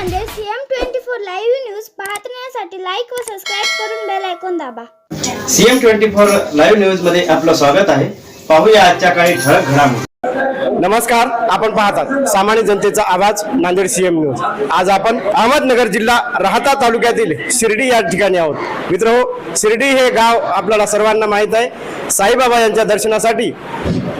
CM twenty four live news पाहण्यासाठी like व subscribe करून बेल ऐकून दाबा. सीएम ट्वेंटी फोर लाईव्ह न्यूजमध्ये आपलं स्वागत आहे. पाहूया आजच्या काही ठळक घडामोडी. नमस्कार आपण पाहतात सामान्य जनतेचा आवाज नांदेड सीएम न्यूज आज आपण अहमदनगर जिल्हा राहता तालुक्यातील शिर्डी या ठिकाणी आहोत. मित्र शिर्डी हे गाव आपल्याला सर्वांना माहीत आहे. साईबाबा यांच्या दर्शनासाठी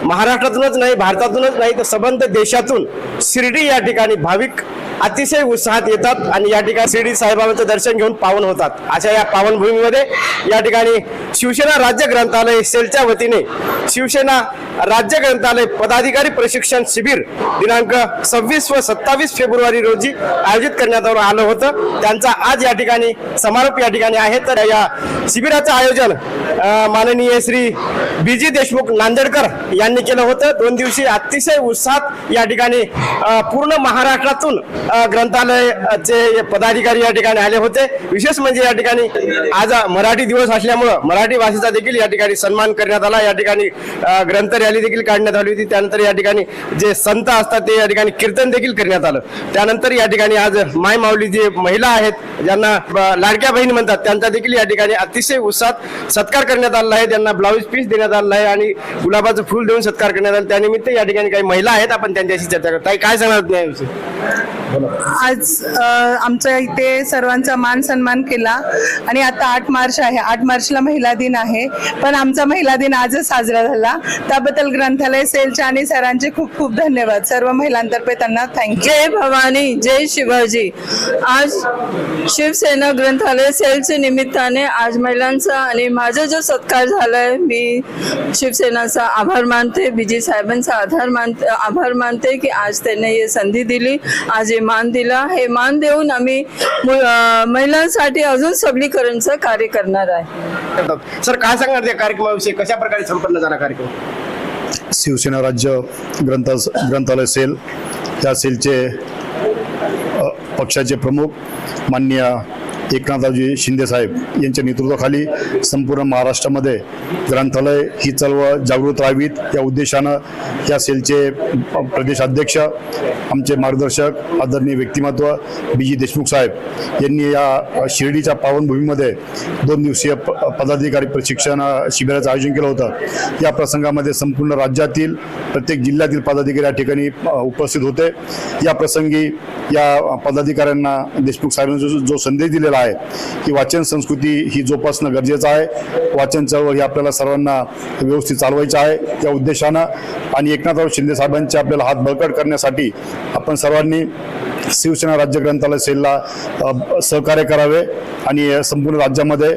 महाराष्ट्रातूनच नाही भारतातूनच नाही तर संबंध देशातून शिर्डी या ठिकाणी भाविक अतिशय उत्साहात येतात आणि या ठिकाणी शिर्डी साहेबांचं दर्शन घेऊन पावन होतात. अशा या पावनभूमीमध्ये या ठिकाणी शिवसेना राज्य ग्रंथालय सेलच्या वतीने शिवसेना राज्य ग्रंथालय पदाधिकारी प्रशिक्षण शिबिर दिनांक सव्वीस व सत्तावीस फेब्रुवारी रोजी आयोजित करण्यात आलं होतं. त्यांचा आज या ठिकाणी समारोप या ठिकाणी आहे. तर या शिबिराचं आयोजन माननीय श्री बी जी देशमुख नांदेडकर यांनी केलं होतं. दोन दिवशी अतिशय उत्साहात या ठिकाणी पूर्ण महाराष्ट्रातून ग्रंथालयाचे पदाधिकारी या ठिकाणी आले होते. विशेष म्हणजे या ठिकाणी आज मराठी दिवस असल्यामुळं मराठी भाषेचा देखील या ठिकाणी सन्मान करण्यात आला. या ठिकाणी ग्रंथ रॅली देखील काढण्यात आली होती. त्यानंतर या ठिकाणी जे संत असतात ते या ठिकाणी कीर्तन देखील करण्यात आलं. त्यानंतर या ठिकाणी आज माय माऊली जे महिला आहेत ज्यांना लाडक्या बहीण म्हणतात त्यांचा देखील या ठिकाणी अतिशय उत्साहात सत्कार करण्यात आला आहे. त्यांना ब्लाऊज पीस देण्यात आला आहे आणि गुलाबाचं फुल देऊन सत्कार करण्यात आला त्यानिमित्त या ठिकाणी काही महिला आहेत. आपण त्यांच्याशी चर्चा करतो. काय सांगणार नाही आज आमच्या इथे सर्वांचा मान सन्मान केला. आणि आता आठ मार्च आहे. आठ मार्चला महिला दिन आहे. पण आमचा महिला दिन आजच साजरा झाला. त्याबद्दल ग्रंथालय सेलच्या आणि सरांचे खूप खूप धन्यवाद. सर्व महिलांतर्फे त्यांना थँक्यू जय भवानी जय शिवाजी. आज शिवसेना ग्रंथालय सेलच्या निमित्ताने आज महिलांचा आणि माझा जो सत्कार झालाय मी शिवसेनाचा आभार मानते. बीजी साहेबांचा आधार मानते आभार मानते की आज त्यांनी हे संधी दिली. आज हे मान दिला. हे मान देऊन आम्ही महिलांसाठी अजून सबलीकरणचं कार्य करणार आहे. सर काय सांगणार त्या कार्यक्रमाविषयी? कशा प्रकारे संपन्न झाला कार्यक्रम? शिवसेना राज्य ग्रंथ ग्रंथालय सेल. या सेलचे पक्षाचे प्रमुख माननीय एकनाथरावजी शिंदेसाहेब यांच्या नेतृत्वाखाली संपूर्ण महाराष्ट्रामध्ये ग्रंथालय ही चळवळ जागृत राहावीत. या उद्देशानं या सेलचे प्रदेशाध्यक्ष आमचे मार्गदर्शक आदरणीय व्यक्तिमत्व बी जी देशमुख साहेब यांनी या शिर्डीच्या पावनभूमीमध्ये दोन दिवसीय प पदाधिकारी प्रशिक्षण शिबिराचं आयोजन केलं होतं. या प्रसंगामध्ये संपूर्ण राज्यातील प्रत्येक जिल्ह्यातील पदाधिकारी या ठिकाणी उपस्थित होते. या प्रसंगी या पदाधिकाऱ्यांना देशमुख साहेबांनी जो जो संदेश दिलेला आहे की वाचन संस्कृती ही जोपासणं गरजेचं आहे. वाचन चळवळ ही आपल्याला सर्वांना व्यवस्थित चालवायची आहे. त्या उद्देशानं आणि एकनाथराव शिंदे साहेबांचे आपल्याला हात बळकट करण्यासाठी आपण सर्वांनी शिवसेना राज्य ग्रंथालय सेलला सहकार्य करावे आणि संपूर्ण राज्यामध्ये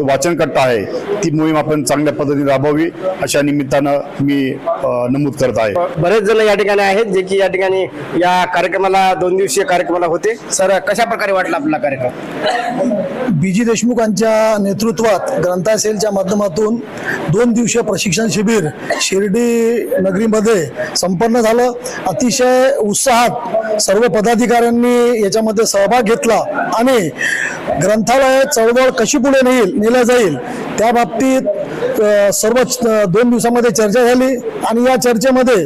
वाचनकट्टा आहे ती मोहीम आपण चांगल्या पद्धतीने राबवावी. अशा निमित्तानं मी नमूद करत आहे. बरेच जण या ठिकाणी आहेत जे की या ठिकाणी या कार्यक्रमाला दोन दिवसीय कार्यक्रमाला होते. सर कशा प्रकारे वाटला आपला कार्यक्रम? बी जी देशमुखांच्या नेतृत्वात ग्रंथालय सेलच्या माध्यमातून दोन दिवसीय प्रशिक्षण शिबिर शिर्डी नगरीमध्ये संपन्न झालं. अतिशय उत्साहात सर्व पदाधिकाऱ्यांनी याच्यामध्ये सहभाग घेतला आणि ग्रंथालय चळवळ कशी पुढे नेईल नेल्या जाईल त्या बाबतीत अ, सर्व च- दोन दिवसामध्ये चर्चा झाली आणि या चर्चेमध्ये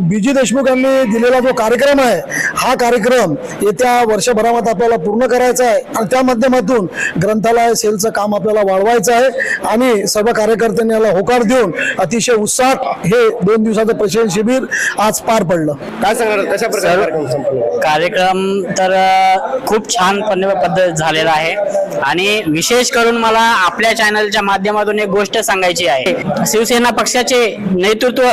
बी जी देशमुख यांनी दिलेला जो कार्यक्रम आहे हा कार्यक्रम येत्या वर्षभरामध्ये आपल्याला पूर्ण करायचा आहे आणि त्या माध्यमातून ग्रंथालय सेलचं काम आपल्याला वाढवायचं आहे आणि सर्व कार्यकर्त्यांनी याला होकार देऊन अतिशय उत्साहात हे दोन दिवसाचं प्रशिक्षण शिबिर आज पार पडलं काय सांगणार कशा प्रकारे कार्यक्रम संपन्न झाला? कार्यक्रम तर खूप छान पद्धत झालेला आहे आणि विशेष करून मला आपल्या चॅनलच्या माध्यमातून एक गोष्ट सांगायची आहे. शिवसेना पक्षाचे नेतृत्व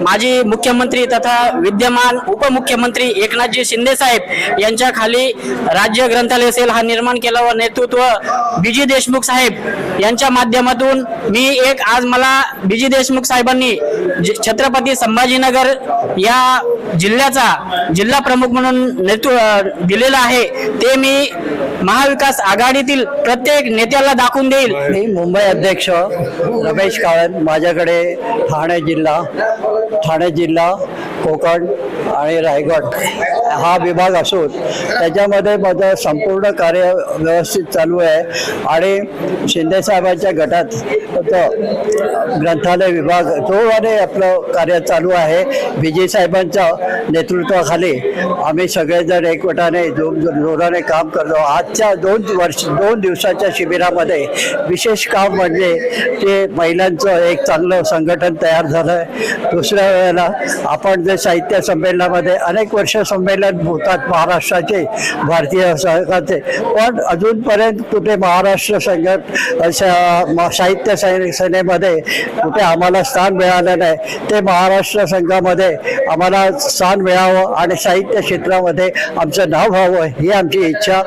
माजी मुख्यमंत्री तथा विद्यमान उपमुख्यमंत्री एकनाथजी शिंदे साहेब यांच्या खाली राज्य ग्रंथालय सेल हा निर्माण केला व नेतृत्व बीजी देशमुख साहेब यांच्या माध्यमातून मी एक आज मला बीजी देशमुख साहेबांनी छत्रपती संभाजीनगर या जिल्ह्याचा जिल्हा प्रमुख म्हणून नेतृत्व दिलेलं आहे. ते मी महाविकास आघाडीतील प्रत्येक नेत्याला दाखवून देईल. मी मुंबई अध्यक्ष रमेश काळन माझ्याकडे ठाणे जिल्हा ठाणे जिल्हा कोकण आणि रायगड हा विभाग असून त्याच्यामध्ये माझं संपूर्ण कार्य व्यवस्थित चालू आहे. आणि शिंदेसाहेबांच्या गटात ग्रंथालय विभाग जोराने आपलं कार्य चालू आहे. विजय साहेबांच्या नेतृत्वाखाली आम्ही सगळेजण एकवटाने जोराने काम करतो. आजच्या दोन वर्ष दोन दिवसाच्या शिबिरामध्ये विशेष काम म्हणजे ते महिलांचं एक चांगलं संघटन तयार झालं. आहे दुसऱ्या वेळेला आपण जे साहित्य संमेलनामध्ये अनेक वर्ष संमेलन होतात महाराष्ट्राचे भारतीय संघाचे. पण अजूनपर्यंत कुठे महाराष्ट्र म- साहित्य सेनेमध्ये कुठे आम्हाला स्थान मिळालं नाही ते महाराष्ट्र संघामध्ये आम्हाला स्थान मिळावं आणि साहित्य क्षेत्रामध्ये आमचं नाव व्हावं ही आमची इच्छा.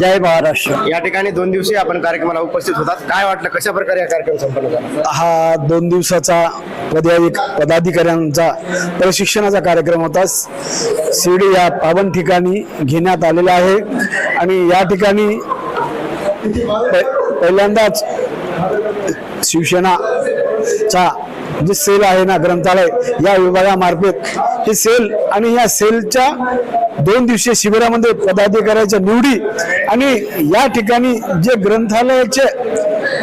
जय महाराष्ट्र. या ठिकाणी दोन दिवशी आपण कार्यक्रमाला उपस्थित होतात. काय वाटलं? कशा प्रकारे हा कार्यक्रम संपन्न झाला? हा दोन दिवसाचा पदाधिक पदाधिकाऱ्यांचा प्रशिक्षणाचा कार्यक्रम होता शिर्डी या पावन ठिकाणी घेण्यात आलेला आहे. आणि या ठिकाणी पहिल्यांदाच शिवसेनाचा जे सेल आहे ना ग्रंथालय या विभागामार्फत ही सेल आणि या सेलच्या दोन दिवसीय शिबिरामध्ये पदाधिकाऱ्याच्या निवडी आणि या ठिकाणी जे ग्रंथालयाचे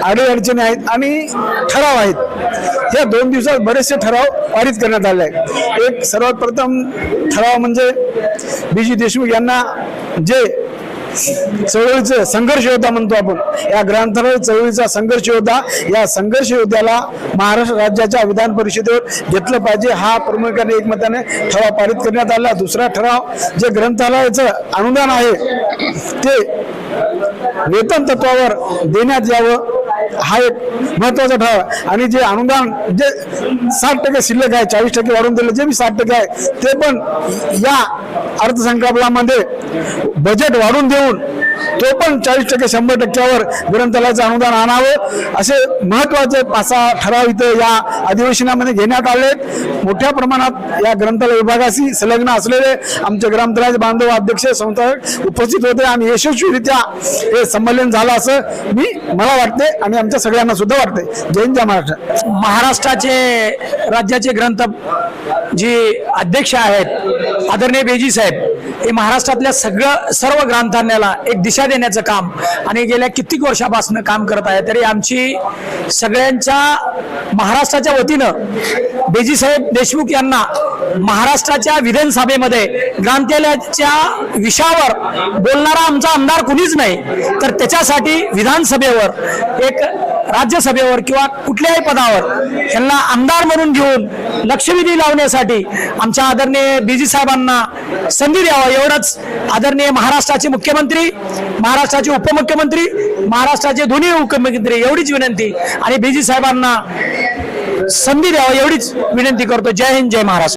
अडीअडचणी आहेत आणि ठराव आहेत या दोन दिवसात बरेचसे ठराव पारित करण्यात आले आहेत. एक सर्वात प्रथम ठराव म्हणजे बी जी देशमुख यांना जे चळवळीचं संघर्ष योद्धा म्हणतो आपण या ग्रंथालय चळवळीचा संघर्ष योद्धा या संघर्ष योद्ध्याला महाराष्ट्र राज्याच्या विधान परिषदेवर घेतलं पाहिजे हा प्रमुखाने एकमताने ठराव पारित करण्यात आला. दुसरा ठराव जे ग्रंथालयाचं अनुदान आहे ते वेतन तत्वावर देण्यात यावं. हा एक महत्त्वाचा ठराव आहे. आणि जे अनुदान जे साठ टक्के शिल्लक आहे चाळीस टक्के वाढवून दिलं जे बी साठ टक्के आहे ते पण या अर्थसंकल्पामध्ये बजेट वाढून देऊन तो पण चाळीस टक्के शंभर टक्क्यावर ग्रंथालयाचं अनुदान आणावं असे महत्त्वाचे पाच सहा ठराव इथं या अधिवेशनामध्ये घेण्यात आले मोठ्या प्रमाणात या ग्रंथालय विभागाशी संलग्न असलेले आमचे ग्रंथालयाचे बांधव अध्यक्ष संस्थापक उपस्थित होते आणि यशस्वीरित्या हे संमेलन झालं असं मी मला वाटते आणि म्हणजे आमच्या सगळ्यांना सुद्धा वाटते जय जय महाराष्ट्र. महाराष्ट्राचे राज्याचे ग्रंथ जी अध्यक्ष आहेत आदरणीय बेजी साहेब हे महाराष्ट्रातल्या सगळं सर्व ग्रंथालयाला एक दिशा देण्याचं काम आणि गेल्या कित्येक वर्षापासून काम करत आहे. तरी आमची सगळ्यांच्या महाराष्ट्राच्या वतीनं बेजीसाहेब देशमुख यांना महाराष्ट्राच्या विधानसभेमध्ये ग्रामतेलाच्या विषयावर बोलणारा आमचा आमदार कुणीच नाही तर त्याच्यासाठी विधानसभेवर एक राज्यसभेवर किंवा कुठल्याही पदावर यांना आमदार म्हणून घेऊन लक्षवेधी लावण्यासाठी आमच्या आदरणीय बीजी साहेबांना संधी द्यावा एवढंच. आदरणीय महाराष्ट्राचे मुख्यमंत्री महाराष्ट्राचे उपमुख्यमंत्री महाराष्ट्राचे दोन्ही उपमुख्यमंत्री एवढीच विनंती. आणि बीजी साहेबांना संधी द्यावा एवढीच विनंती करतो. जय हिंद जय महाराष्ट्र.